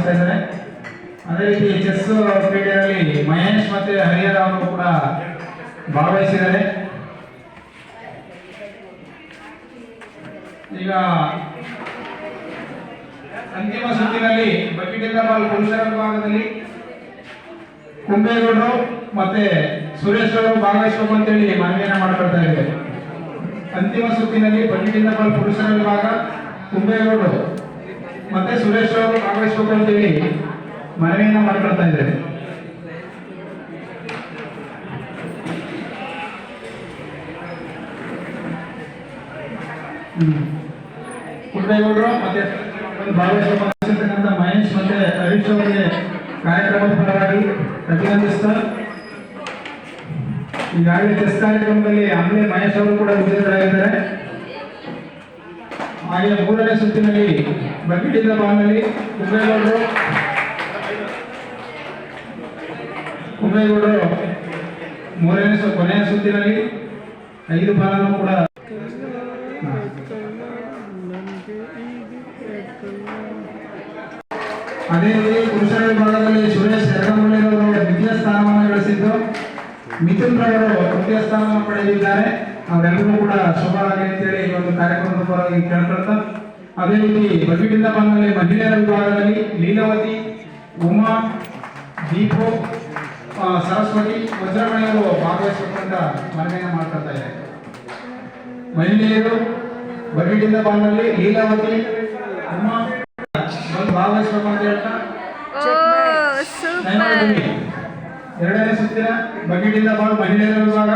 ಭಾಗವಹಿಸ್ತಾ ಇದ್ದಾರೆ. ಅದೇ ರೀತಿ ಚೆಸ್ ಕ್ರೀಡೆಯಲ್ಲಿ ಮಹೇಶ್ ಮತ್ತೆ ಹರಿಹರ ಅವರು ಕೂಡ ಭಾಗವಹಿಸಿದ್ದಾರೆ. ಈಗ ಅಂತಿಮ ಸುತ್ತಿನಲ್ಲಿ ಬಕೆಟಿಂದ ಬಾಲ್ ಪುರುಷರ ವಿಭಾಗದಲ್ಲಿ ಕುಂಬೇಗೌಡರು ಮತ್ತೆ ಸುರೇಶ್ ಅವರು ಭಾಗವಹಿಸಬೇಕು ಅಂತೇಳಿ ಮನವಿಯನ್ನು ಮಾಡ್ಕೊಳ್ತಾ ಇದ್ದೇವೆ ಅಂತಿಮ ಸುತ್ತಿನಲ್ಲಿ ಬಕೆಟಿಂದ ಬಾಲ್ ಪುರುಷರ ವಿಭಾಗ ಕುಂಬೇಗೌಡರು ಮತ್ತೆ ಸುರೇಶ್ ಅವರು ಭಾಗವಹಿಸಬೇಕು ಅಂತೇಳಿ ಮನವಿಯನ್ನ ಮಾಡ್ಕೊಳ್ತಾ ಇದ್ದಾರೆ. ಕುಂಬೇಗೌಡರು ಮತ್ತೆ ಭಾಗವಹಿಸಿರ್ತಕ್ಕಂಥ ಮಹೇಶ್ ಮತ್ತೆ ಹರೀಶ್ ಅವರಿಗೆ ಕಾರ್ಯಕ್ರಮದ ಪರವಾಗಿ ಅಭಿನಂದಿಸ್ತಾ ಈಗಾಗಲೇ ಚೆಸ್ ಕಾರ್ಯಕ್ರಮದಲ್ಲಿ ಆಮೇಲೆ ಮಹೇಶ್ ಅವರು ಕೂಡ ವಿಜೇತರಾಗಿದ್ದಾರೆ ಹಾಗೆ ಮೂರನೇ ಸುತ್ತಿನಲ್ಲಿ ಬಕೆಟಿಂದ ಬಾಲ್ನಲ್ಲಿ ಕುಂಬೇಗೌಡರು ಕುಂಬೇಗೌಡರು ಮೂರನೇ ಕೊನೆಯ ಸುತ್ತಿನಲ್ಲಿ ಐದು ಬಾಲನ್ನು ಕೂಡ. ಅದೇ ರೀತಿ ಪುರುಷರ ವಿಭಾಗದಲ್ಲಿ ಸುರೇಶ್ ಯರಗಮುಳ್ಳಿರವರು ದ್ವಿತೀಯ ಸ್ಥಾನವನ್ನು ಗಳಿಸಿದ್ದು ಮಿಥುನ್ ರವರು ತೃತೀಯ ಸ್ಥಾನವನ್ನು ಪಡೆದಿದ್ದಾರೆ ಅವರೆಲ್ಲರೂ ಕೂಡ ಶುಭವಾಗಿ ಅಂತೇಳಿ ಈ ಒಂದು ಕಾರ್ಯಕ್ರಮದ ಪರವಾಗಿ ಕೇಳ್ಕೊಳ್ತಾ ಅದೇ ರೀತಿ ಬಗೆಟಿಂದ ಬಂದಲ್ಲಿ ಮಹಿಳೆಯರ ವಿಭಾಗದಲ್ಲಿ ಲೀಲಾವತಿ ಉಮಾ ದೀಪು ಸರಸ್ವತಿ ವಜ್ರಮಣಿಯವರು ಭಾಗವಹಿಸಬೇಕು ಅಂತ ಮನವಿಯನ್ನು ಮಾಡ್ಕೊಳ್ತಾ ಇದ್ದಾರೆ. ಮಹಿಳೆಯರು ಬಗೆಟಿಂದ ಬಂದಲ್ಲಿ ಲೀಲಾವತಿ ಉಮಾ ಬಂದು ಅಂತ ಹೇಳ್ತಾ. ಎರಡನೇ ಸುತ್ತಿನ ಬಜೆಟಿಂದ ಬಂದು ಮಹಿಳೆಯರ ವಿಭಾಗ